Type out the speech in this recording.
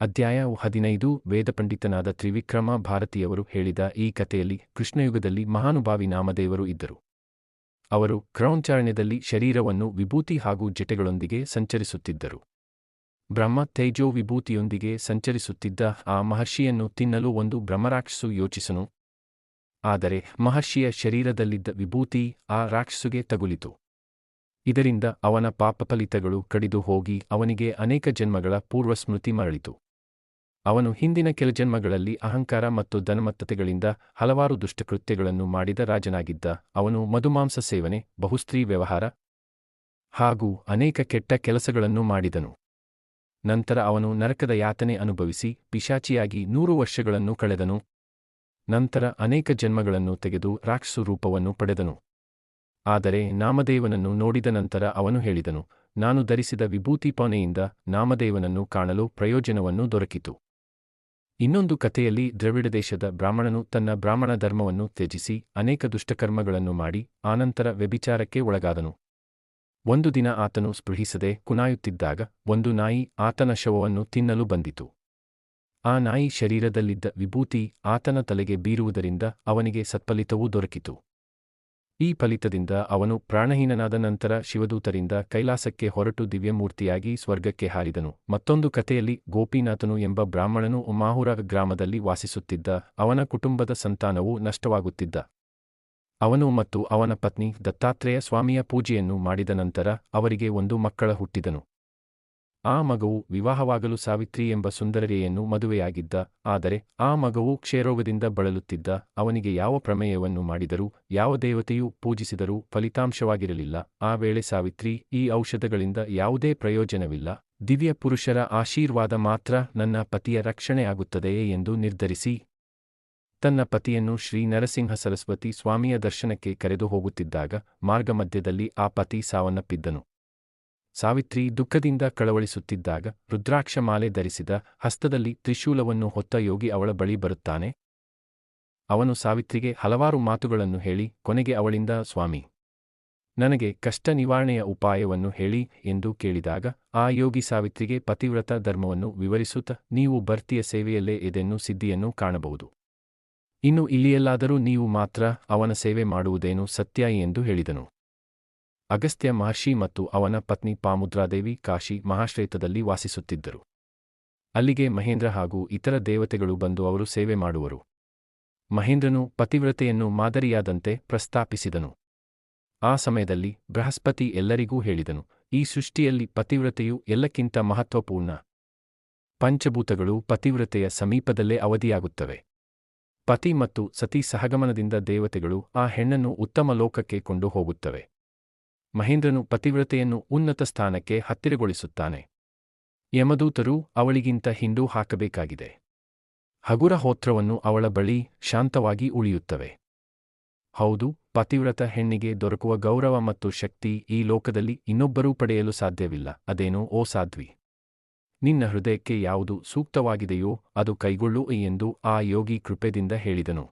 ಅಧ್ಯಾಯ ಹದಿನೈದು, ವೇದಪಂಡಿತನಾದ ತ್ರಿವಿಕ್ರಮ ಭಾರತಿಯವರು ಹೇಳಿದ ಈ ಕಥೆಯಲ್ಲಿ ಕೃಷ್ಣಯುಗದಲ್ಲಿ ಮಹಾನುಭಾವಿ ನಾಮದೇವರು ಇದ್ದರು. ಅವರು ಕ್ರೌಂಚಾರಣ್ಯದಲ್ಲಿ ಶರೀರವನ್ನು ವಿಭೂತಿ ಹಾಗೂ ಜಟೆಗಳೊಂದಿಗೆ ಸಂಚರಿಸುತ್ತಿದ್ದರು. ಬ್ರಹ್ಮ ತೇಜೋ ವಿಭೂತಿಯೊಂದಿಗೆ ಸಂಚರಿಸುತ್ತಿದ್ದ ಆ ಮಹರ್ಷಿಯನ್ನು ತಿನ್ನಲು ಒಂದು ಬ್ರಹ್ಮರಾಕ್ಷಸು ಯೋಚಿಸನು. ಆದರೆ ಮಹರ್ಷಿಯ ಶರೀರದಲ್ಲಿದ್ದ ವಿಭೂತಿ ಆ ರಾಕ್ಷಸುಗೆ ತಗುಲಿತು. ಇದರಿಂದ ಅವನ ಪಾಪಫಲಿತಗಳು ಕಡಿದು ಹೋಗಿ ಅವನಿಗೆ ಅನೇಕ ಜನ್ಮಗಳ ಪೂರ್ವಸ್ಮೃತಿ ಮರಳಿತು. ಅವನು ಹಿಂದಿನ ಕೆಲ ಜನ್ಮಗಳಲ್ಲಿ ಅಹಂಕಾರ ಮತ್ತು ಧನಮತ್ತತೆಗಳಿಂದ ಹಲವಾರು ದುಷ್ಟಕೃತ್ಯಗಳನ್ನು ಮಾಡಿದ ರಾಜನಾಗಿದ್ದ ಅವನು ಮಧುಮಾಂಸ ಸೇವನೆ, ಬಹುಸ್ತ್ರೀ ವ್ಯವಹಾರ ಹಾಗೂ ಅನೇಕ ಕೆಟ್ಟ ಕೆಲಸಗಳನ್ನು ಮಾಡಿದನು. ನಂತರ ಅವನು ನರಕದ ಯಾತನೆ ಅನುಭವಿಸಿ ಪಿಶಾಚಿಯಾಗಿ ನೂರು ವರ್ಷಗಳನ್ನು ಕಳೆದನು. ನಂತರ ಅನೇಕ ಜನ್ಮಗಳನ್ನು ತೆಗೆದು ರಾಕ್ಷಸು ರೂಪವನ್ನು ಪಡೆದನು. ಆದರೆ ನಾಮದೇವನನ್ನು ನೋಡಿದ ನಂತರ ಅವನು ಹೇಳಿದನು, ನಾನು ಧರಿಸಿದ ವಿಭೂತಿ ಪೌನೆಯಿಂದ ನಾಮದೇವನನ್ನು ಕಾಣಲು ಪ್ರಯೋಜನವನ್ನು ದೊರಕಿತು. ಇನ್ನೊಂದು ಕಥೆಯಲ್ಲಿ ದ್ರವಿಡ ದೇಶದ ಬ್ರಾಹ್ಮಣನು ತನ್ನ ಬ್ರಾಹ್ಮಣ ಧರ್ಮವನ್ನು ತ್ಯಜಿಸಿ ಅನೇಕ ದುಷ್ಟಕರ್ಮಗಳನ್ನು ಮಾಡಿ ಆನಂತರ ವ್ಯಭಿಚಾರಕ್ಕೆ ಒಳಗಾದನು. ಒಂದು ದಿನ ಆತನು ಸ್ಪೃಹಿಸದೆ ಕುನಾಯುತ್ತಿದ್ದಾಗ ಒಂದು ನಾಯಿ ಆತನ ಶವವನ್ನು ತಿನ್ನಲು ಬಂದಿತು. ಆ ನಾಯಿ ಶರೀರದಲ್ಲಿದ್ದ ವಿಭೂತಿ ಆತನ ತಲೆಗೆ ಬೀರುವುದರಿಂದ ಅವನಿಗೆ ಸತ್ಫಲಿತವೂ ದೊರಕಿತು. ಈ ಫಲಿತದಿಂದ ಅವನು ಪ್ರಾಣಹೀನನಾದ ನಂತರ ಶಿವದೂತರಿಂದ ಕೈಲಾಸಕ್ಕೆ ಹೊರಟು ದಿವ್ಯಮೂರ್ತಿಯಾಗಿ ಸ್ವರ್ಗಕ್ಕೆ ಹಾರಿದನು. ಮತ್ತೊಂದು ಕಥೆಯಲ್ಲಿ ಗೋಪಿನಾಥನು ಎಂಬ ಬ್ರಾಹ್ಮಣನು ಉಮಾಹುರ ಗ್ರಾಮದಲ್ಲಿ ವಾಸಿಸುತ್ತಿದ್ದ ಅವನ ಕುಟುಂಬದ ಸಂತಾನವು ನಷ್ಟವಾಗುತ್ತಿದ್ದ. ಅವನು ಮತ್ತು ಅವನ ಪತ್ನಿ ದತ್ತಾತ್ರೇಯ ಸ್ವಾಮಿಯ ಪೂಜೆಯನ್ನು ಮಾಡಿದ ನಂತರ ಅವರಿಗೆ ಒಂದು ಮಕ್ಕಳ ಹುಟ್ಟಿದನು. ಆ ಮಗವು ವಿವಾಹವಾಗಲು ಸಾವಿತ್ರಿ ಎಂಬ ಸುಂದರರೆಯನ್ನು ಮದುವೆಯಾಗಿದ್ದ, ಆದರೆ ಆ ಮಗವು ಕ್ಷಯರೋಗದಿಂದ ಬಳಲುತ್ತಿದ್ದ, ಅವನಿಗೆ ಯಾವ ಪ್ರಮೇಯವನ್ನು ಮಾಡಿದರೂ, ಯಾವ ದೇವತೆಯೂ ಪೂಜಿಸಿದರೂ ಫಲಿತಾಂಶವಾಗಿರಲಿಲ್ಲ. ಆ ವೇಳೆ ಸಾವಿತ್ರಿ, ಈ ಔಷಧಗಳಿಂದ ಯಾವುದೇ ಪ್ರಯೋಜನವಿಲ್ಲ. ದಿವ್ಯ ಪುರುಷರ ಆಶೀರ್ವಾದ ಮಾತ್ರ ನನ್ನ ಪತಿಯ ರಕ್ಷಣೆಯಾಗುತ್ತದೆಯೇ ಎಂದು ನಿರ್ಧರಿಸಿ, ತನ್ನ ಪತಿಯನ್ನು ಶ್ರೀ ನರಸಿಂಹ ಸರಸ್ವತಿ ಸ್ವಾಮಿಯ ದರ್ಶನಕ್ಕೆ ಕರೆದು ಹೋಗುತ್ತಿದ್ದಾಗ ಮಾರ್ಗಮಧ್ಯದಲ್ಲಿ ಆ ಪತಿ ಸಾವನ್ನಪ್ಪಿದ್ದನು. ಸಾವಿತ್ರಿ ದುಃಖದಿಂದ ಕಳವಳಿಸುತ್ತಿದ್ದಾಗ ರುದ್ರಾಕ್ಷ ಮಾಲೆ ಧರಿಸಿದ ಹಸ್ತದಲ್ಲಿ ತ್ರಿಶೂಲವನ್ನು ಹೊತ್ತ ಯೋಗಿ ಅವಳ ಬಳಿ ಬರುತ್ತಾನೆ. ಅವನು ಸಾವಿತ್ರಿಗೆ ಹಲವಾರು ಮಾತುಗಳನ್ನು ಹೇಳಿ, ಕೊನೆಗೆ ಅವಳಿಂದ, ಸ್ವಾಮಿ, ನನಗೆ ಕಷ್ಟ ನಿವಾರಣೆಯ ಉಪಾಯವನ್ನು ಹೇಳಿ ಎಂದು ಕೇಳಿದಾಗ, ಆ ಯೋಗಿ ಸಾವಿತ್ರಿಗೆ ಪತಿವ್ರತ ಧರ್ಮವನ್ನು ವಿವರಿಸುತ್ತ, ನೀವು ಭರ್ತಿಯ ಸೇವೆಯಲ್ಲೇ ಇದೆನ್ನು ಸಿದ್ಧಿಯನ್ನು ಕಾಣಬಹುದು. ಇನ್ನು ಇಲ್ಲಿಯಲ್ಲಾದರೂ ನೀವು ಮಾತ್ರ ಅವನ ಸೇವೆ ಮಾಡುವುದೇನು ಸತ್ಯ ಎಂದು ಹೇಳಿದನು. ಅಗಸ್ತ್ಯ ಮಹರ್ಷಿ ಮತ್ತು ಅವನ ಪತ್ನಿ ಪಾಮುದ್ರಾದೇವಿ ಕಾಶಿ ಮಹಾಶ್ರೇತದಲ್ಲಿ ವಾಸಿಸುತ್ತಿದ್ದರು. ಅಲ್ಲಿಗೆ ಮಹೇಂದ್ರ ಹಾಗೂ ಇತರ ದೇವತೆಗಳು ಬಂದು ಅವರು ಸೇವೆ ಮಾಡುವರು. ಮಹೇಂದ್ರನು ಪತಿವ್ರತೆಯನ್ನು ಮಾದರಿಯಾದಂತೆ ಪ್ರಸ್ತಾಪಿಸಿದನು. ಆ ಸಮಯದಲ್ಲಿ ಬೃಹಸ್ಪತಿ ಎಲ್ಲರಿಗೂ ಹೇಳಿದನು, ಈ ಸೃಷ್ಟಿಯಲ್ಲಿ ಪತಿವ್ರತೆಯು ಎಲ್ಲಕ್ಕಿಂತ ಮಹತ್ವಪೂರ್ಣ. ಪಂಚಭೂತಗಳು ಪತಿವ್ರತೆಯ ಸಮೀಪದಲ್ಲೇ ಅವಧಿಯಾಗುತ್ತವೆ. ಪತಿ ಮತ್ತು ಸತಿ ಸಹಗಮನದಿಂದ ದೇವತೆಗಳು ಆ ಹೆಣ್ಣನ್ನು ಉತ್ತಮ ಲೋಕಕ್ಕೆ ಕೊಂಡು ಹೋಗುತ್ತವೆ ಮಹೇಂದ್ರನು ಪತಿವ್ರತೆಯನ್ನು ಉನ್ನತ ಸ್ಥಾನಕ್ಕೆ ಹತ್ತಿರಗೊಳಿಸುತ್ತಾನೆ. ಯಮದೂತರು ಅವಳಿಗಿಂತ ಹಿಂಡು ಹಾಕಬೇಕಾಗಿದೆ. ಹಗುರ ಹೋತ್ರವನ್ನು ಅವಳ ಬಳಿ ಶಾಂತವಾಗಿ ಉಳಿಯುತ್ತವೆ. ಹೌದು, ಪತಿವ್ರತ ಹೆಣ್ಣಿಗೆ ದೊರಕುವ ಗೌರವ ಮತ್ತು ಶಕ್ತಿ ಈ ಲೋಕದಲ್ಲಿ ಇನ್ನೊಬ್ಬರೂ ಪಡೆಯಲು ಸಾಧ್ಯವಿಲ್ಲ, ಅದೇನೋ ಓ ಸಾಧ್ವಿ. ನಿನ್ನ ಹೃದಯಕ್ಕೆ ಯಾವುದು ಸೂಕ್ತವಾಗಿದೆಯೋ ಅದು ಕೈಗೊಳ್ಳು ಎಂದು ಆ ಯೋಗಿ ಕೃಪೆದಿಂದ ಹೇಳಿದನು.